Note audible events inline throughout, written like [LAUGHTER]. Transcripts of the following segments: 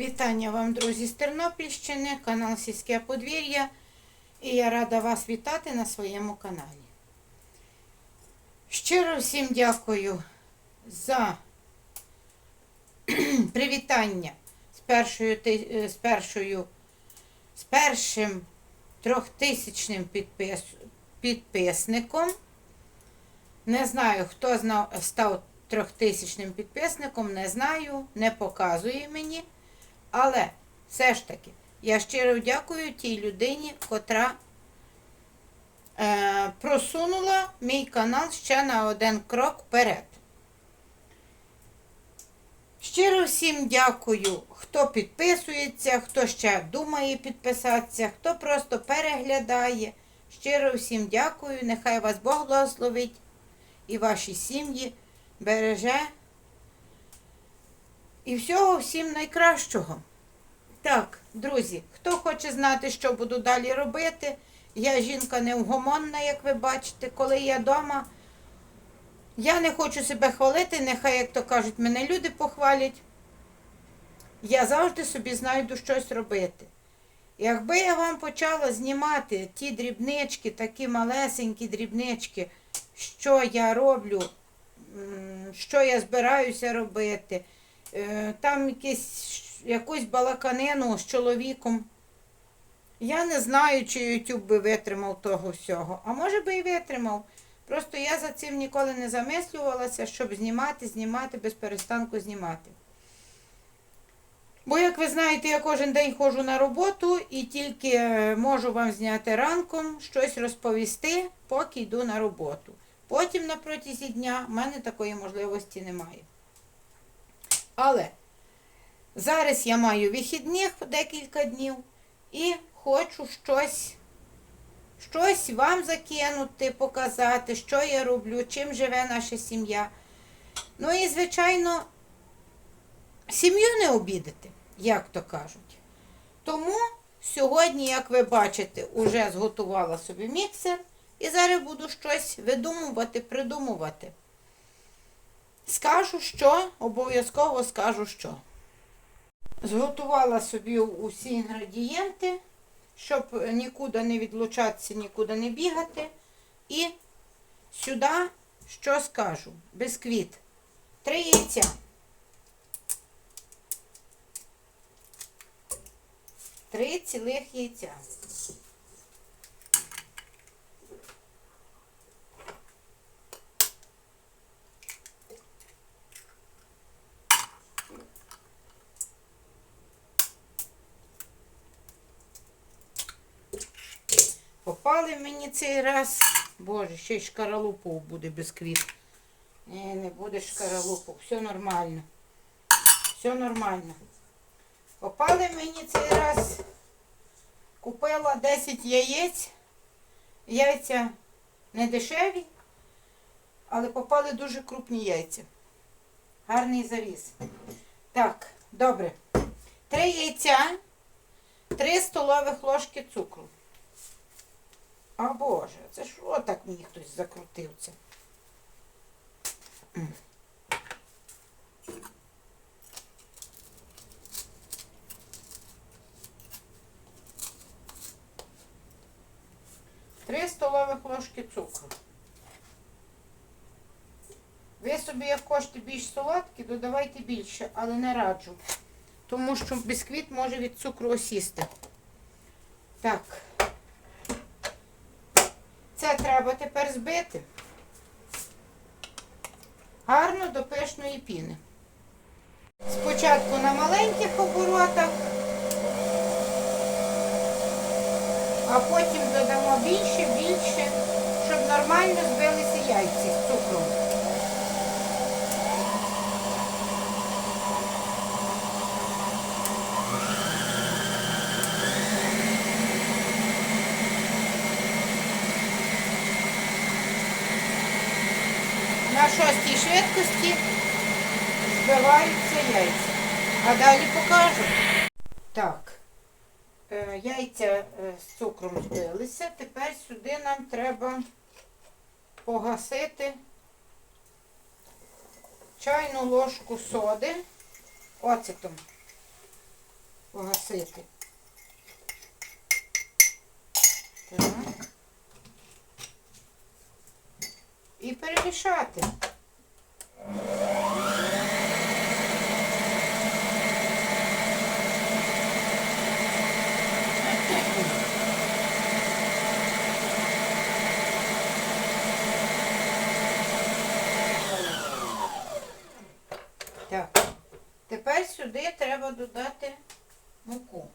Вітання вам, друзі, з Тернопільщини, канал Сільське подвір'я. І я рада вас вітати на своєму каналі. Щиро всім дякую за [CLEARS THROAT] привітання з першою, е, з першою, з першим трьохтисячним підпис, підписником. Не знаю, хто став трьохтисячним підписником, не знаю, не показує мені. Але все ж таки, я щиро дякую тій людині, котра е, просунула мій канал ще на один крок вперед. Щиро всім дякую, хто підписується, хто ще думає підписатися, хто просто переглядає. Щиро всім дякую. Нехай вас Бог благословить і ваші сім'ї береже. І всього всім найкращого. Так, друзі, хто хоче знати, що буду далі робити, я жінка невгомонна, як ви бачите, коли я вдома. Я не хочу себе хвалити, нехай, як то кажуть, мене люди похвалять. Я завжди собі знайду щось робити. Якби я вам почала знімати ті дрібнички, такі малесенькі дрібнички, що я роблю, що я збираюся робити, там якісь, якусь балаканину з чоловіком. Я не знаю, чи YouTube би витримав того всього. А може би і витримав. Просто я за цим ніколи не замислювалася, щоб знімати, знімати, без перестанку знімати. Бо, як ви знаєте, я кожен день ходжу на роботу і тільки е, можу вам зняти ранком щось розповісти, поки йду на роботу. Потім на протязі дня в мене такої можливості немає. Але зараз я маю вихідних декілька днів і хочу щось, щось вам закинути, показати, що я роблю, чим живе наша сім'я. Ну і, звичайно, сім'ю не обідати, як то кажуть. Тому сьогодні, як ви бачите, уже зготувала собі міксер і зараз буду щось видумувати, придумувати. Скажу що, обов'язково скажу що. Зготувала собі усі інгредієнти, щоб нікуди не відлучатися, нікуди не бігати. І сюди, що скажу, бисквіт. Три яйця. Три цілих яйця. Попали мені цей раз. Боже, ще й шкаралупов буде бисквіт. Ні, не буде шкаралупов. Все нормально. Все нормально. Попали мені цей раз. Купила 10 яєць. Яйця не дешеві, але попали дуже крупні яйця. Гарний завіс. Так, добре. Три яйця, три столових ложки цукру. А Боже, це що так мені хтось закрутив це? Три столових ложки цукру. Ви собі, як хочете більш солодкі, додавайте більше, але не раджу. Тому що бісквіт може від цукру осісти. Так. Це треба тепер збити. Гарно до пишної піни. Спочатку на маленьких оборотах, а потім додамо більше, більше, щоб нормально збилися яйці з цукром. На шостій швидкості збиваються яйця. А далі покажу. Так, е, яйця е, з цукром збилися. Тепер сюди нам треба погасити чайну ложку соди оцетом. замісити. Так. І перемішати. Тепер сюди треба додати муку.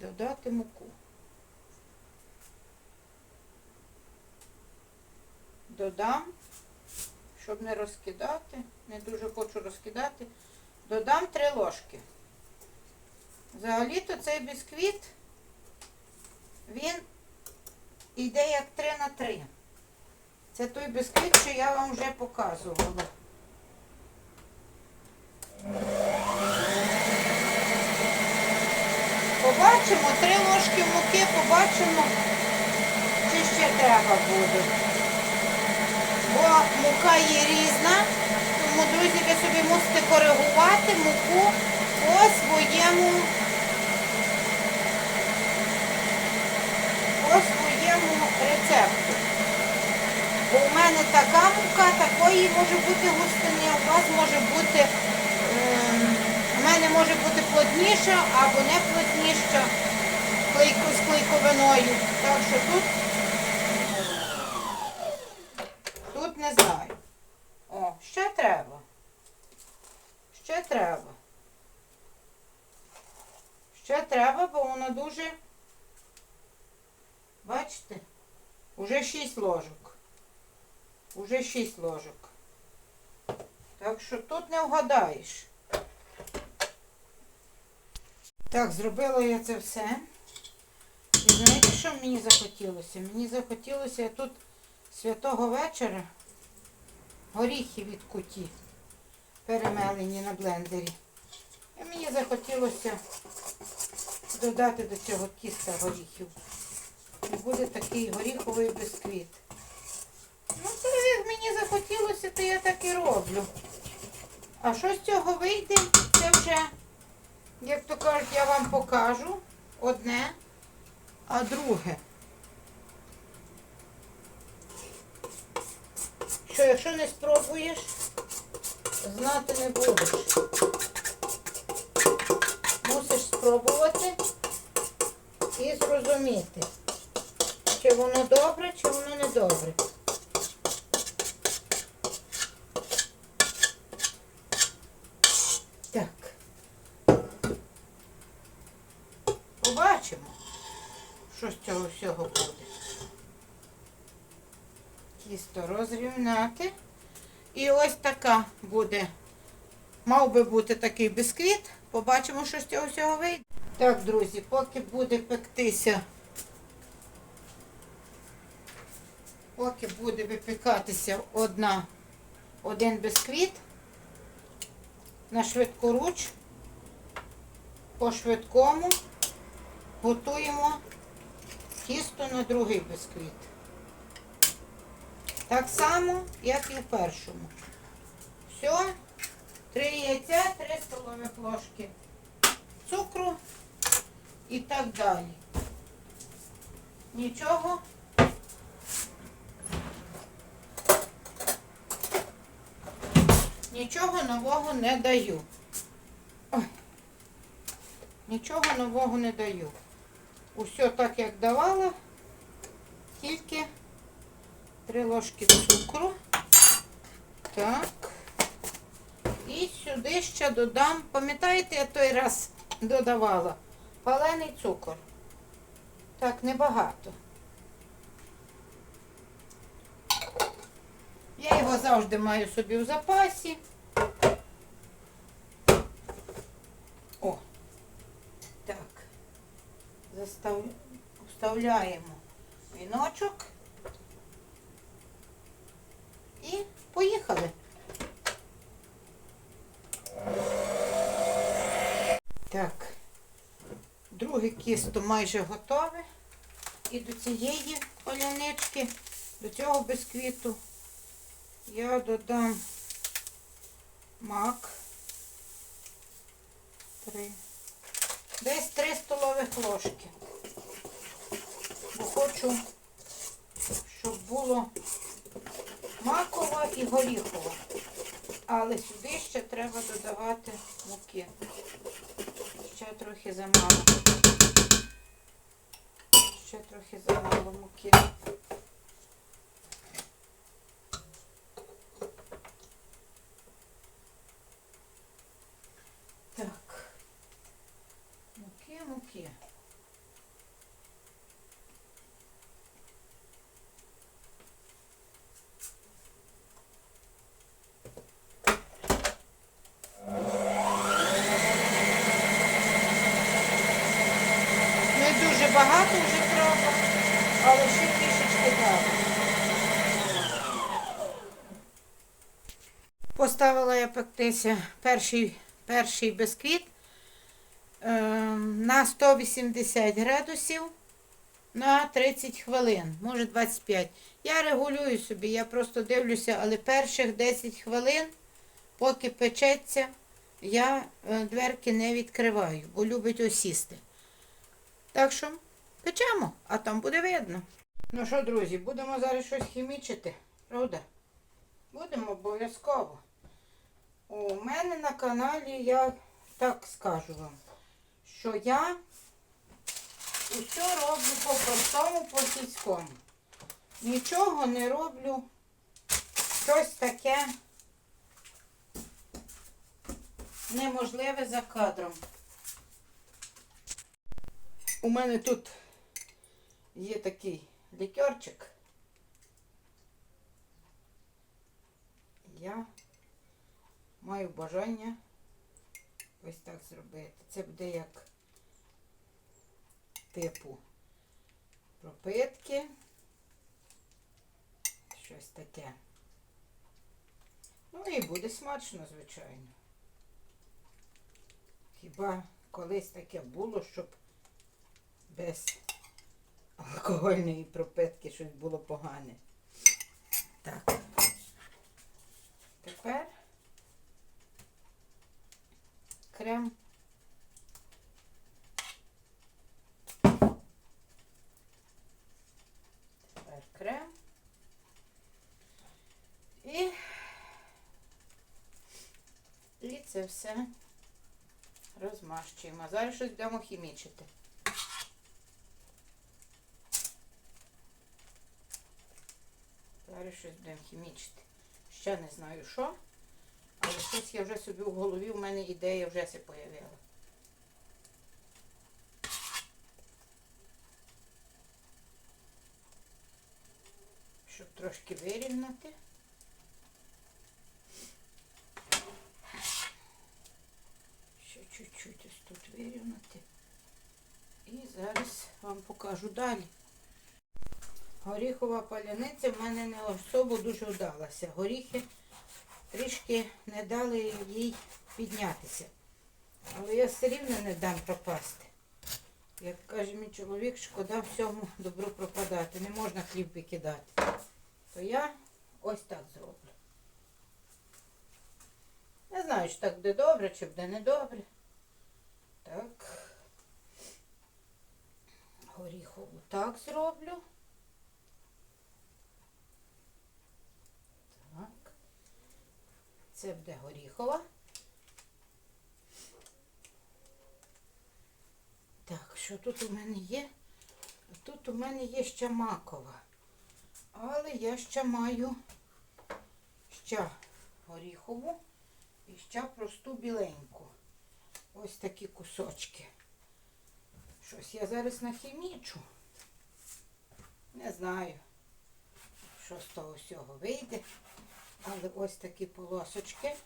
Додати муку. Додам, щоб не розкидати, не дуже хочу розкидати, додам три ложки. Взагалі-то цей бісквіт, він йде як 3 на 3. Це той бісквіт, що я вам вже показувала. Побачимо, три ложки муки, побачимо, чи ще треба буде. Бо мука є різна, тому, друзі, ви собі мусите коригувати муку по своєму по своєму рецепту. Бо у мене така мука, такої може бути густини, у вас може бути, ем, у мене може бути плотніша або не плотніша з клейковиною. Так що тут, не знаю. О, ще треба. Ще треба. Ще треба, бо воно дуже Бачите? Уже 6 ложок. Уже 6 ложок. Так що тут не вгадаєш. Так, зробила я це все. І знаєте, що мені захотілося? Мені захотілося тут святого вечора горіхи від перемелені на блендері. І мені захотілося додати до цього тіста горіхів. І буде такий горіховий бисквіт. Ну, це як мені захотілося, то я так і роблю. А що з цього вийде, це вже, як то кажуть, я вам покажу одне, а друге. Що, якщо не спробуєш, знати не будеш. Мусиш спробувати і зрозуміти, чи воно добре, чи воно не добре. Так. Побачимо, що з цього всього буде. Тісто розрівняти. І ось така буде. Мав би бути такий бісквіт. Побачимо, що з цього всього вийде. Так, друзі, поки буде пектися, поки буде випікатися одна, один бісквіт на швидкоруч, по швидкому готуємо тісто на другий бісквіт. Так само, як і в першому. Все, три яйця, три столові ложки цукру і так далі. Нічого. Нічого нового не даю. Ой. Нічого нового не даю. Усе так, як давала, тільки три ложки цукру. Так. І сюди ще додам, пам'ятаєте, я той раз додавала палений цукор. Так, небагато. Я його завжди маю собі в запасі. О, так. Застав... Вставляємо віночок. І поїхали. Так, кісто майже готове. І до цієї палянички, до цього бисквіту я додам мак. Три. Десь три столових ложки. Бо хочу, щоб було макова і горіхова. Але сюди ще треба додавати муки. Ще трохи замало. Ще трохи замало муки. Так. Муки, муки. Багато вже треба, але ще трішечки треба. Поставила я пектися перший, перший бисквіт е, на 180 градусів на 30 хвилин, може 25. Я регулюю собі, я просто дивлюся, але перших 10 хвилин, поки печеться, я е, дверки не відкриваю, бо любить осісти. Так що печемо, а там буде видно. Ну що, друзі, будемо зараз щось хімічити, правда? Будемо обов'язково. У мене на каналі я так скажу вам, що я усе роблю по простому, по сільському. Нічого не роблю щось таке неможливе за кадром. У мене тут є такий лікерчик. Я маю бажання ось так зробити. Це буде як типу пропитки. Щось таке. Ну і буде смачно, звичайно. Хіба колись таке було, щоб без алкогольної пропитки щось було погане. Так. Тепер крем. Тепер крем. І, і це все розмащуємо. Зараз щось будемо хімічити. Зараз щось будемо хімічити. Ще не знаю що, але щось я вже собі в голові, в мене ідея вже се появила. Щоб трошки вирівняти. Ще чуть-чуть ось тут вирівняти. І зараз вам покажу далі. Горіхова паляниця в мене не особо дуже вдалася. Горіхи трішки не дали їй піднятися. Але я все рівно не дам пропасти. Як каже мій чоловік, шкода всьому добру пропадати. Не можна хліб викидати. То я ось так зроблю. Не знаю, чи так буде добре, чи буде недобре. Так. Горіхову так зроблю. Так. Це буде горіхова. Так, що тут у мене є? Тут у мене є ще макова. Але я ще маю ще горіхову і ще просту біленьку. Ось такі кусочки. Щось я зараз нахімічу. Не знаю, що з того всього вийде. Але ось такі полосочки.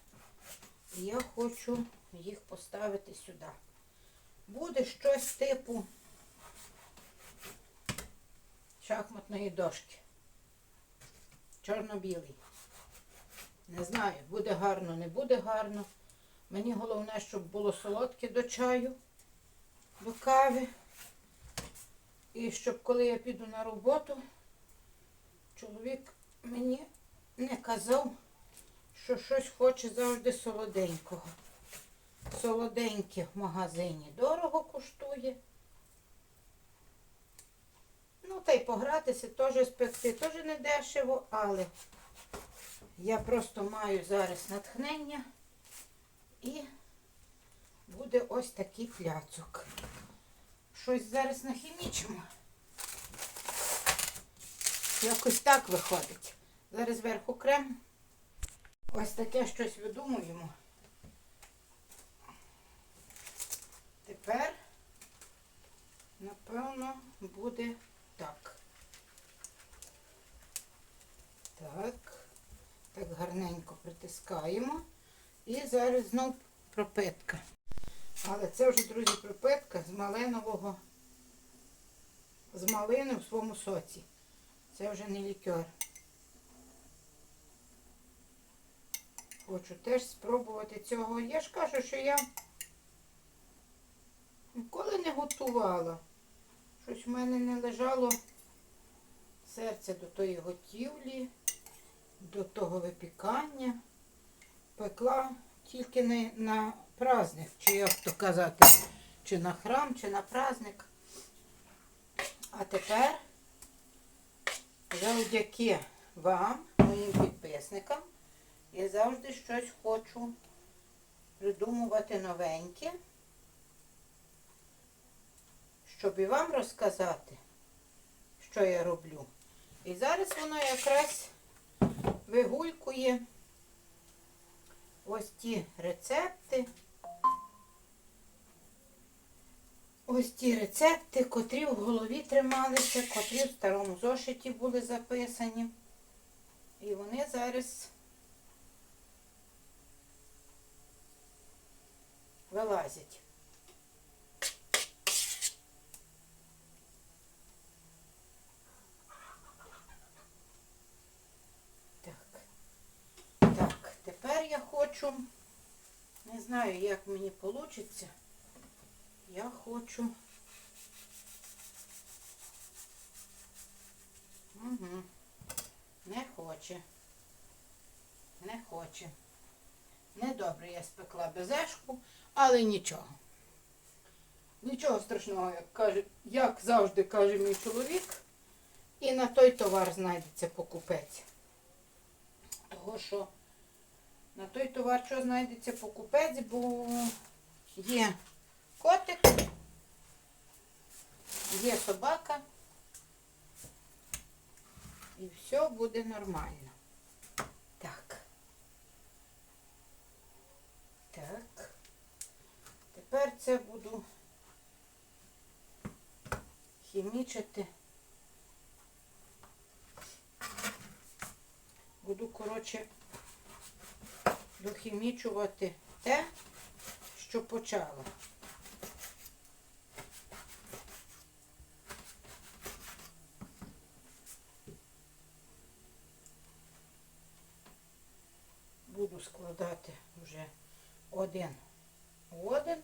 Я хочу їх поставити сюди. Буде щось типу шахматної дошки. Чорно-білий. Не знаю, буде гарно, не буде гарно. Мені головне, щоб було солодке до чаю, до кави. І щоб коли я піду на роботу, чоловік мені не казав, що щось хоче завжди солоденького. Солоденьке в магазині дорого коштує. Ну, та й погратися теж спекти, теж не дешево, але я просто маю зараз натхнення і буде ось такий пляцок. Щось зараз нахімічимо. Якось так виходить. Зараз зверху крем. Ось таке щось видумуємо. Тепер, напевно, буде так. Так. Так гарненько притискаємо. І зараз знов пропитка. Але це вже, друзі, пропитка з малинового, з малини в своєму соці. Це вже не лікер. Хочу теж спробувати цього. Я ж кажу, що я ніколи не готувала. Щось в мене не лежало серце до тої готівлі, до того випікання. Пекла тільки не на праздник, чи як то казати, чи на храм, чи на праздник. А тепер завдяки вам, моїм підписникам, я завжди щось хочу придумувати новеньке, щоб і вам розказати, що я роблю. І зараз воно якраз вигулькує ось ті рецепти. Ось ті рецепти, котрі в голові трималися, котрі в старому зошиті були записані. І вони зараз вилазять. Так. Так, тепер я хочу, не знаю, як мені вийде. Я хочу. Угу. Не хоче. Не хоче. Недобре я спекла безешку, але нічого. Нічого страшного, як каже, як завжди каже мій чоловік, і на той товар знайдеться покупець. Того що на той товар що знайдеться покупець, бо є котик, є собака, і все буде нормально. Так. Так. Тепер це буду хімічити. Буду, коротше, дохімічувати те, що почала. Буду складати вже один у один,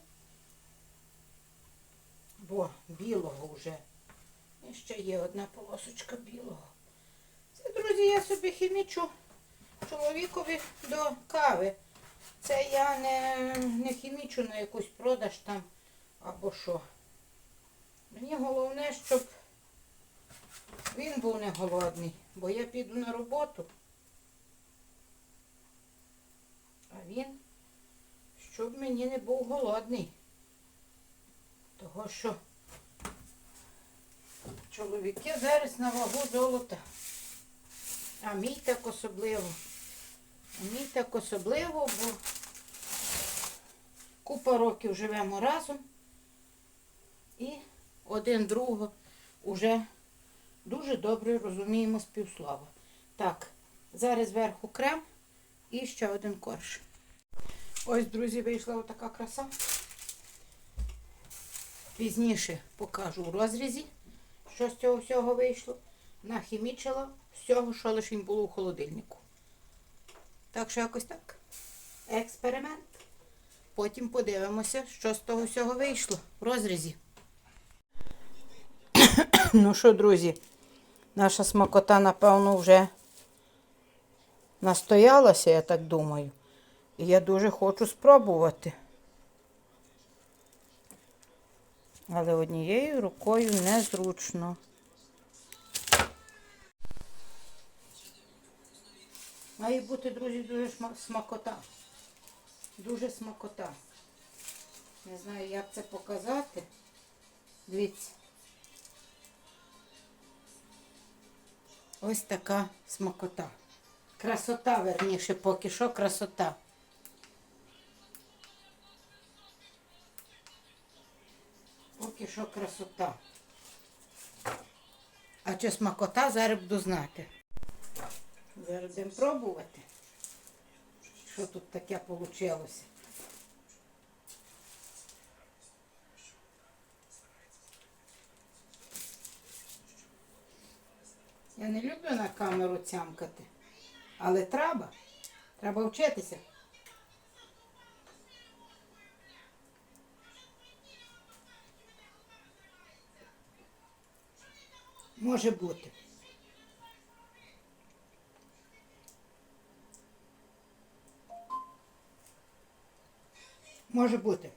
бо білого вже. І ще є одна полосочка білого. Це, друзі, я собі хімічу чоловікові до кави. Це я не, не хімічу на якусь продаж там або що. Мені головне, щоб він був не голодний, бо я піду на роботу. А він, щоб мені не був голодний. Того що чоловіки зараз на вагу золота. А мій так особливо. А мій так особливо, бо купа років живемо разом і один другого уже дуже добре розуміємо співслова. Так, зараз зверху крем і ще один корж. Ось, друзі, вийшла отака краса. Пізніше покажу у розрізі, що з цього всього вийшло. Нахімічила всього, що лише було у холодильнику. Так що якось так. Експеримент. Потім подивимося, що з того всього вийшло в розрізі. [COUGHS] ну що, друзі, наша смакота, напевно, вже настоялася, я так думаю. І я дуже хочу спробувати. Але однією рукою незручно. Має бути, друзі, дуже смакота. Дуже смакота. Не знаю, як це показати. Дивіться. Ось така смакота. Красота, верніше, поки що красота. Що красота. А чи смакота, зараз буду знати. Зараз будемо пробувати. Що тут таке вийшло? Я не люблю на камеру цямкати, але треба. Треба вчитися. Може бути. Може бути.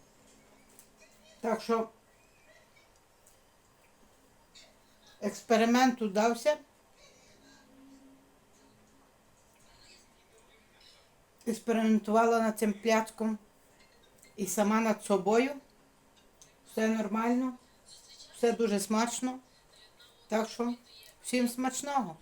Так що експеримент удався. Експериментувала над цим пляцком і сама над собою. Все нормально, все дуже смачно. Так що всім смачного.